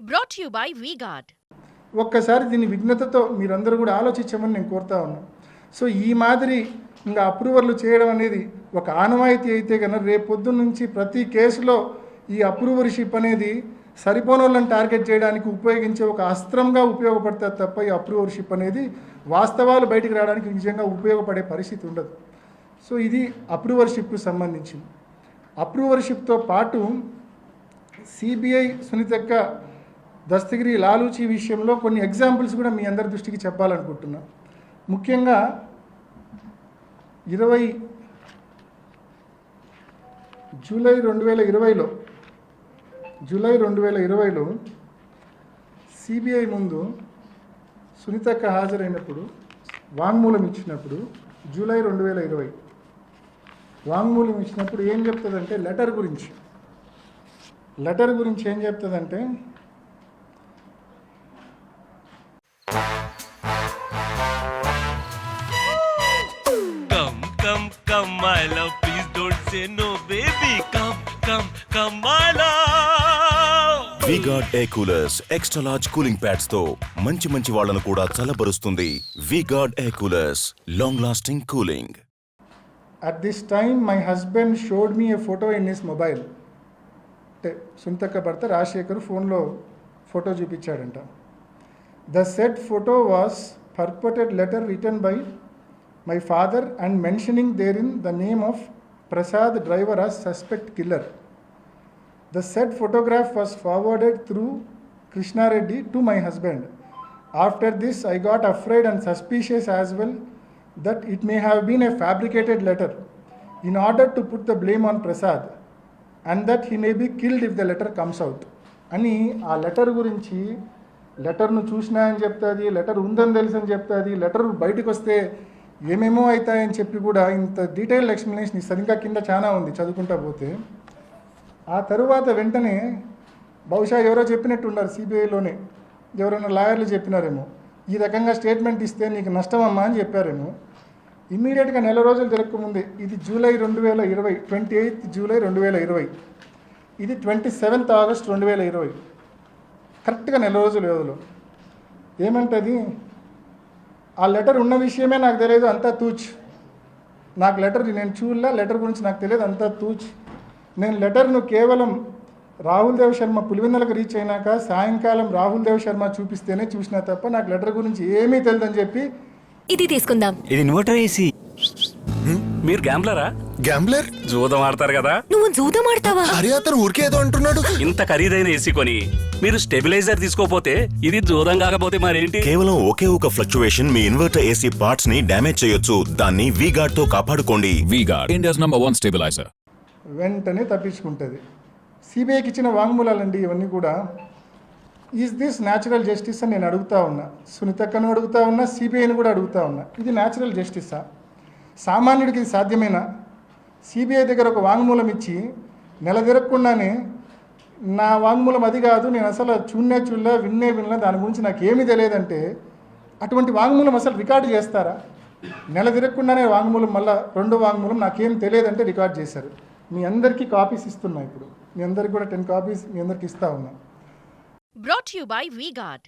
Brought you by V-Guard ఒక్కసారి దీన్ని విఘ్నతతో మీరందరూ కూడా ఆలోచించమని నేను కోరుతా ఉన్నాను సో ఈ మాదిరి ఇంకా అప్రూవర్లు చేయడం అనేది ఒక ఆనవాయితీ అయితే కనుక రేపు నుంచి ప్రతి కేసులో ఈ అప్రూవర్షిప్ అనేది సరిపోని వాళ్ళని టార్గెట్ చేయడానికి ఉపయోగించే ఒక అస్త్రంగా ఉపయోగపడతారు తప్ప ఈ అప్రూవర్షిప్ అనేది వాస్తవాలు బయటికి రావడానికి నిజంగా ఉపయోగపడే పరిస్థితి ఉండదు. సో ఇది అప్రూవర్షిప్కు సంబంధించింది. అప్రూవర్షిప్తో పాటు సిబిఐ సునీతక్క దస్తగిరి లాలూచి విషయంలో కొన్ని ఎగ్జాంపుల్స్ కూడా మీ అందరి దృష్టికి చెప్పాలనుకుంటున్నా. ముఖ్యంగా ఇరవై జూలై రెండు వేల ఇరవైలో జూలై రెండు వేల ఇరవైలో సిబిఐ ముందు సునీతక్క హాజరైనప్పుడు వాంగ్మూలం ఇచ్చినప్పుడు జూలై రెండు వేల ఇరవై వాంగ్మూలం ఇచ్చినప్పుడు ఏం చెప్తుందంటే లెటర్ గురించి. లెటర్ గురించి ఏం చెప్తుందంటే My love. VGuard air coolers extra large cooling ప్యాడ్స్తో మంచి మంచి వాళ్ళను కూడా చల్లబరుస్తుంది VGuard air coolers long lasting cooling at this time my husband showed me a photo in his mobile అంటే సుంతక్క భర్త రాజశేఖర్ ఫోన్లో photo చూపించాడంట. The said photo was purported letter written by my father and mentioning there in the name of Prasad driver as suspect killer the said photograph was forwarded through Krishnareddy to my husband after this I got afraid and suspicious as well that it may have been a fabricated letter in order to put the blame on Prasad and that he may be killed if the letter comes out అని ఆ letter గురించి లెటర్ను చూసినాయని చెప్తుంది letter ఉందని తెలుసు అని చెప్తుంది letter బయటకు వస్తే ఏమేమో అవుతాయని చెప్పి కూడా ఇంత డీటెయిల్డ్ ఎక్స్ప్లెనేషన్ ఇస్తుంది ఇంకా కింద చాలా ఉంది చదువుకుంటా పోతే. ఆ తరువాత వెంటనే బహుశా ఎవరో చెప్పినట్టు ఉన్నారు సిబిఐలోనే ఎవరైనా లాయర్లు చెప్పినారేమో. ఈ రకంగా స్టేట్మెంట్ ఇస్తే నీకు నష్టమమ్మా అని చెప్పారేమో. ఇమ్మీడియట్గా నెల రోజులు జరగకముందే ఇది జూలై రెండు వేల ఇరవై ట్వంటీ ఎయిత్ జూలై రెండు వేల ఇరవై. ఇది ట్వంటీ సెవెంత్ ఆగస్ట్ రెండు వేల ఇరవై. కరెక్ట్గా నెల రోజుల వ్యవధిలో. ఏమంటది? ఆ లెటర్ ఉన్న విషయమే నాకు తెలియదు అంతా తూచ్. నాకు లెటర్ నేను చూడలే లెటర్ గురించి నాకు తెలియదు అంతా తూచ్. నేను లెటర్ను కేవలం రాహుల్ దేవ్ శర్మ పులివెందులకు రీచ్ అయినాక సాయంకాలం రాహుల్ దేవ్ శర్మ చూపిస్తేనే చూసినా తప్ప నాకు లెటర్ గురించి ఏమీ తెలియదని చెప్పి ఇది తీసుకుందాం. ఇది ఇన్వర్టర్ ఏసీ మీరు గ్యాంబ్లరా? గ్యాంబ్లర్? జూదం ఆడతారు కదా? నువ్వు జూదం ఆడతావా? అరే అతను ఊరికే ఏదో అంటున్నాడు. ఇంత ఖరీదైన ఏసీ కొని మీరు స్టెబిలైజర్ తీసుకోపోతే ఇది జూదం కాకపోతే మరేంటి? కేవలం ఒకే ఒక ఫ్లక్చువేషన్ మీ ఇన్వర్టర్ ఏసీ పార్ట్స్ని డ్యామేజ్ చేయొచ్చు. దాన్ని వీగార్డ్తో కాపాడుకోండి. VGuard, India's number one stabilizer. వెంటనే తప్పించుకుంటుంది. సిబిఐకి ఇచ్చిన వాంగ్మూలాలండి ఇవన్నీ కూడా. ఈజ్ దిస్ న్యాచురల్ జస్టిస్ అని నేను అడుగుతా ఉన్నా. సునీతక్కను అడుగుతా ఉన్నా సిబిఐని కూడా అడుగుతా ఉన్నా. ఇది న్యాచురల్ జస్టిసా సామాన్యుడికి ఇది సాధ్యమేనా? సిబిఐ దగ్గర ఒక వాంగ్మూలం ఇచ్చి నెల తిరగకుండానే నా వాంగ్మూలం అది కాదు నేను అసలు చూన్నే చూడలే విన్నే వినలే దాని గురించి నాకు ఏమీ తెలియదంటే అటువంటి వాంగ్మూలం అసలు రికార్డు చేస్తారా? నెల తిరగకుండానే వాంగ్మూలం మళ్ళీ రెండో వాంగ్మూలం నాకేం తెలియదంటే రికార్డ్ చేశారు. మీ అందరికీ కాపీస్ ఇస్తున్నా ఇప్పుడు మీ అందరికి కూడా టెన్ కాపీస్ మీ అందరికి ఇస్తా ఉన్నా brought you by by VGuard.